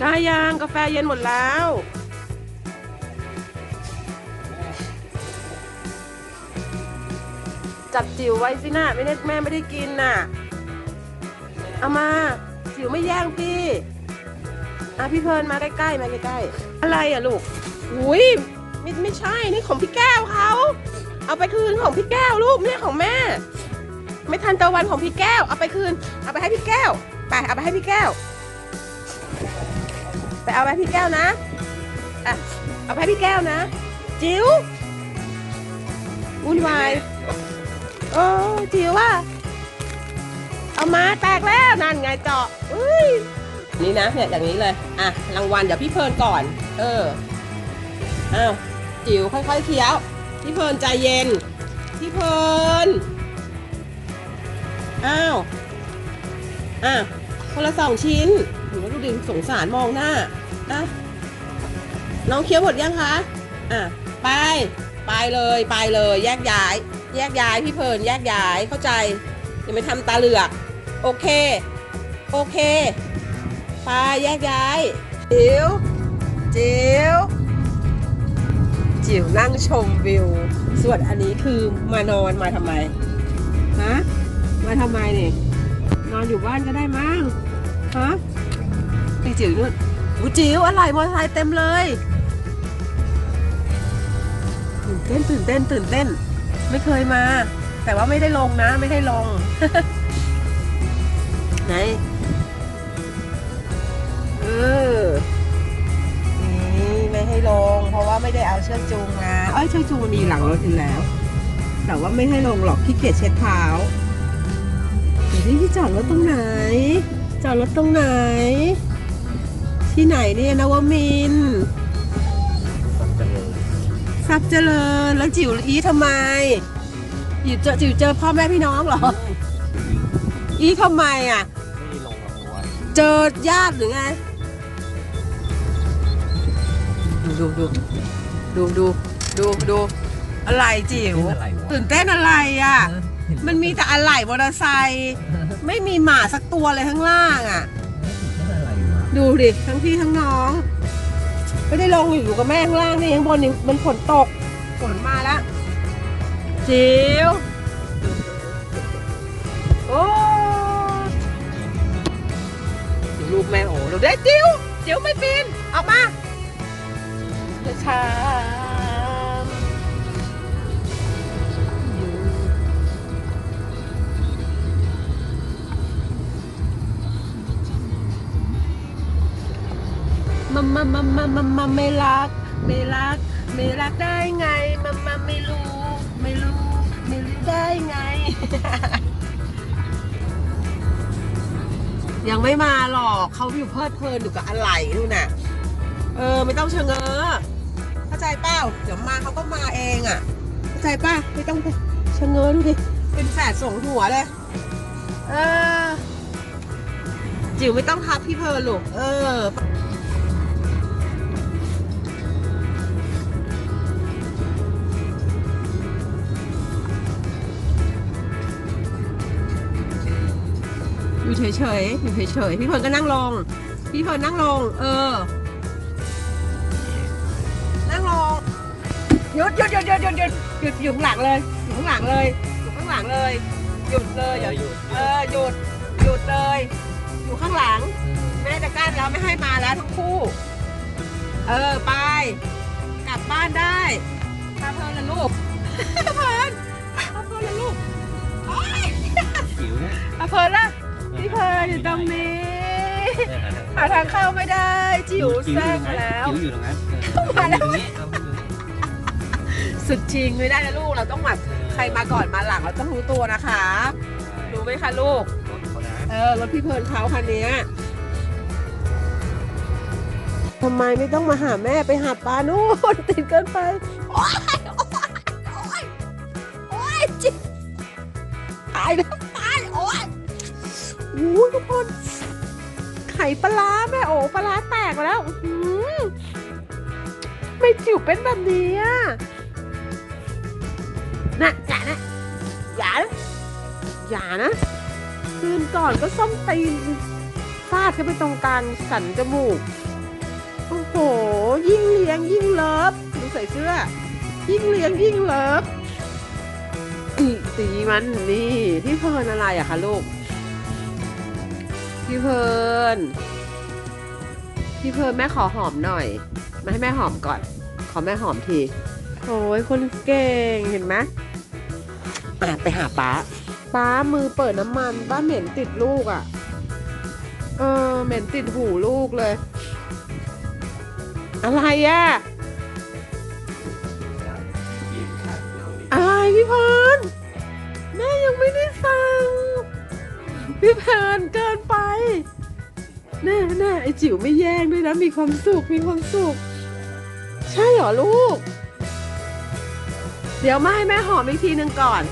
ได้ยังกาแฟเย็นหมดแล้ว จับจิ๋วไว้สินะไม่ได้แม่ไม่ได้กินน่ะ เอามา จิ๋วไม่แย่งพี่อะพี่เพลินมาใกล้ๆมาใกล้ๆอะไรอะลูกอุ้ยไม่ไม่ใช่นี่ของพี่แก้วเขาเอาไปคืนของพี่แก้วลูกไม่ใช่ของแม่ ไม่ทันตะวันของพี่แก้ว เอาไปคืน เอาไปให้พี่แก้ว ไปเอาไปให้พี่แก้ว ไปเอาไปพี่แก้วนะอะเอาไปพี่แก้วนะ จิ๋ววุ่นวายโอ้จิ๋วว่าเอามาแตกแล้วนั่นไงเจาะอุ้ยนี่นะเนี่ยอย่างนี้เลย อะรางวัลเดี๋ยวพี่เพลินก่อน เอออ้าวจิ๋วค่อยๆเคี้ยว พี่เพลินใจเย็น พี่เพลินอ้าวอะ คนละสองชิ้นหนูว่าดูดิสงสารมองหน้าอะน้องเคี้ยวหมดยังคะ อะ ไป ไปเลย ไปเลย แยกย้าย แยกย้ายพี่เพลินแยกย้าย เข้าใจ อย่าไปทำตาเหลือก โอเค โอเค ไป แยกย้าย จิ๋ว จิ๋ว จิ๋วนั่งชมวิว ส่วนอันนี้คือมานอนมาทำไม ฮะ มาทำไมเนี่ยนอนอยู่บ้านก็ได้มั้ง ฮะไอจิ๋วนู่นอูจิ๋วอะไรมอเตอร์ไซค์เต็มเลยตื่นเต้นตื่นเต้นตื่นเต้น ไม่เคยมา แต่ว่าไม่ได้ลงนะ ไม่ได้ลง ไหนเออนี่ไม่ให้ลง เพราะว่าไม่ได้เอาเชือกจูงมาเอ้ยเชือกจูงมีหลังรถอยู่แล้ว แต่ว่าไม่ให้ลงหรอกขี้เกียจเช็ดเท้าเดี๋ยวที่จอดรถตรงไหน จอดรถตรงไหน ที่ไหนเนี่ยนวมินทร์ทรัพย์เจริญแล้วจิ๋วอีทำไมจิ๋วเจอจิ๋วเจอพ่อแม่พี่น้องเหรอ อีทำไมอะไม่ลงกับหัวเจอญาติหรือไง ดูดูดูดูดูดูดูอะไรจิ๋วอะไรวะตื่นเต้นอะไรอะ มันมีแต่อะไหล่มอเตอร์ไซค์ ไม่มีหมาสักตัวเลยข้างล่างอะอะไรวะดูดิทั้งพี่ทั้งน้อง ไม่ได้ลงอยู่กับแม่ข้างล่างนี่ข้างบนนี่มันฝนตกฝนมาแล้วจิ๋วโอ้ดูลูกแม่โอ้ดูได้จิ๋วจิ๋วไม่ปีนออกมาช้า มามามามามามไม่รัก ไม่รัก ไม่รักได้ไงมามาไม่รู้ ไม่รู้ ไม่รู้ได้ไง ยังไม่มาหรอกเขาอยู่เพลิดเพลินอยู่กับอะไรนู่นน่ะ เออ ไม่ต้องเชงเง้อเข้าใจเปล่าเดี๋ยวมาเขาก็มาเองอะ เข้าใจป่ะไม่ต้องเชงเง้อดูดิเป็นแฝดสองหัวเลย เออจิ๋วไม่ต้องทับพี่เพลินลูกเออ อยู่เฉยๆอยู่เฉยๆพี่เพลินก็นั่งลง พี่เพลินนั่งลง เออ นั่งลงหยุดหยุดหยุดหยุดหยุดหยุดหยุดอยู่ข้างหลังเลยอยู่ข้างหลังเลยอยู่ข้างหลังเลย หยุดเลยอย่าหยุดเออหยุดหยุดเลย อยู่ข้างหลัง แม่จะกั้นแล้วไม่ให้มาแล้วทั้งคู่ เออไป กลับบ้านได้พาเพลินละลูกเพลินพาเพลินละลูกโอ๊ยจิ๋วเนี่ยพาเพลินละ พี่เพลินอยู่ตรงนี้ หาทางเข้าไม่ได้ จิ๋วแทรกมาแล้วจิ๋วอยู่ตรงนั้นมาแล้วตรงนี้เอาไปดูสุดจริงไม่ได้นะลูกเราต้องแบบใครมาก่อนมาหลังเราต้องรู้ตัวนะคะรู้ไหมคะลูกรถเขานะเออรถพี่เพลินเขาคันเนี้ยทำไมไม่ต้องมาหาแม่ไปหาปลานู่นติดเกินไปโอ๊ยโอ๊ยโอ๊ยโอ๊ยจิตายแล้วตายโอ๊ยโอ้ยทุกคน ไข่ปลาแม่โอ้ปลาแตกแล้วอื้อหือไม่จิ๋วเป็นแบบนี้อะนะอย่านะ อย่านะอย่านะ คืนก่อนก็ส้มตีนฟาดเข้าไปตรงกลางสันจมูก โอ้โห ยิ่งเลี้ยงยิ่งเลิฟดูใส่เสื้อ ยิ่งเลี้ยงยิ่งเลิฟอีสีมันนี่พี่เพลินอะไรอะคะลูก พี่เพิร์นพี่เพิร์นแม่ขอหอมหน่อย มาให้แม่หอมก่อน ขอแม่หอมทีโอ้ยคนเก่งเห็นไหมอะไปหาป้าป้ามือเปิดน้ำมันป้าเหม็นติดลูกอะ่ะ เออเหม็นติดหูลูกเลย อะไรอะ่ะ พี่เพลินเกินไปแน่แน่ไอจิ๋วไม่แย่งด้วยนะ มีความสุข มีความสุข ใช่เหรอลูก เดี๋ยวมาให้แม่หอมอีกทีหนึ่งก่อน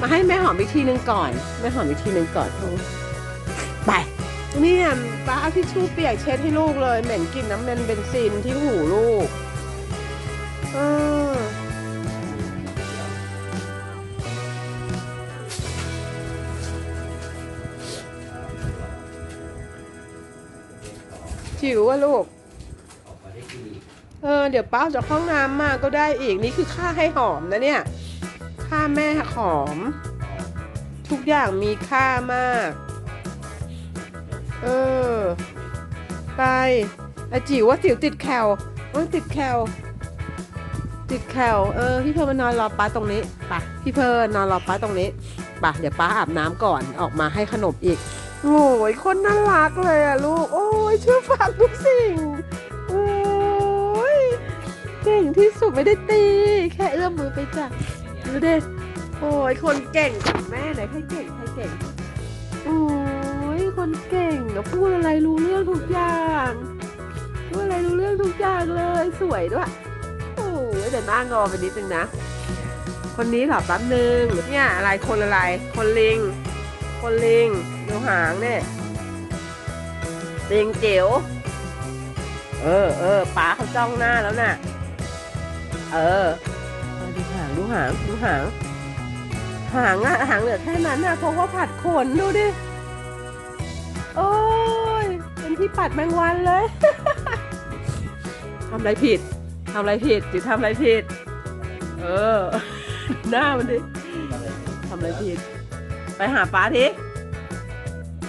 มาให้แม่หอมอีกทีหนึ่งก่อน แม่หอมอีกทีหนึ่งก่อนไปเนี่ยป้าเอาทิชชู่เปียกเช็ดให้ลูกเลย เหม็นกลิ่นน้ำมันเบนซินที่หูลูก เออ จิ๋วอะลูกเออ เดี๋ยวป้าจากห้องน้ำมาก็ได้อีก นี่คือค่าให้หอมนะเนี่ย ค่าแม่หอม ทุกอย่างมีค่ามาก เออ ไปอะจิ๋วว่าจิ๋วติดแคลว่าติดแคลติดแคลเออ พี่เพร์ลมานอนรอป้าตรงนี้ไปะพี่เพร์ลนอนรอป้าตรงนี้ไปะเดี๋ยวป้าอาบน้ำก่อนออกมาให้ขนมอีก โอ้ยคนน่ารักเลยอะลูก โอ้ยเชื่อฟังทุกสิ่ง โอ้ยเก่งที่สุดไม่ได้ตี แค่เอื้อมมือไปจับดูดิโอ้ยคนเก่งของแม่ไหนใครเก่งใครเก่ง โอ้ยคนเก่งพูดอะไรรู้เรื่องทุกอย่างพูดอะไรรู้เรื่องทุกอย่างเลยสวยด้วย โอ้ยเดี๋ยวหน้างอไปนิดนึงนะ คนนี้เหรอแป๊บนึงเนี่ยอะไรคนอะไร คนลิง คนลิง ดูหางเนี่ยลิงเจ๋วเออเออป้าเขาจ้องหน้าแล้วน่ะ เออดูหางดูหางดูหาง หางอะหางเหลือแค่นั้นอะเพราะว่าผัดขนดูดิโอ้ยเป็นที่ปัดแมงวันเลยทำอะไรผิดทำอะไรผิดจิ๋วทำอะไรผิด เออ หน้ามันดิทำอะไรผิด ไปหาป้าที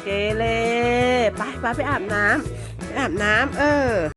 เกเรไปไปไปอาบน้ำไปอาบน้ำเออ